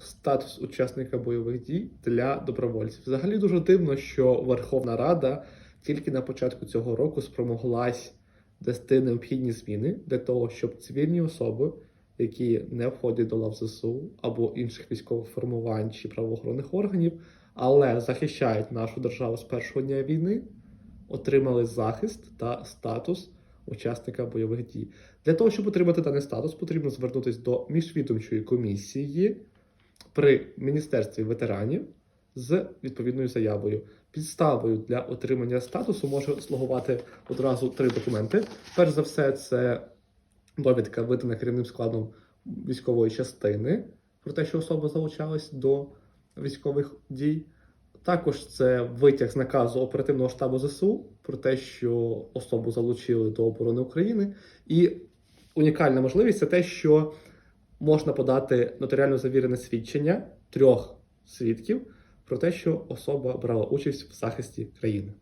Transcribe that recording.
статус учасника бойових дій для добровольців. Взагалі дуже дивно, що Верховна Рада тільки на початку цього року спромоглась ввести необхідні зміни для того, щоб цивільні особи, які не входять до лав ЗСУ або інших військових формувань чи правоохоронних органів, але захищають нашу державу з першого дня війни, отримали захист та статус учасника бойових дій. Для того, щоб отримати даний статус, потрібно звернутися до міжвідомчої комісії при Міністерстві ветеранів з відповідною заявою. Підставою для отримання статусу може слугувати одразу три документи. Перш за все, це довідка, видана керівним складом військової частини про те, що особа залучалась до військових дій. Також це витяг з наказу оперативного штабу ЗСУ про те, що особу залучили до оборони України. І унікальна можливість це те, що можна подати нотаріально завірене свідчення трьох свідків про те, що особа брала участь в захисті країни.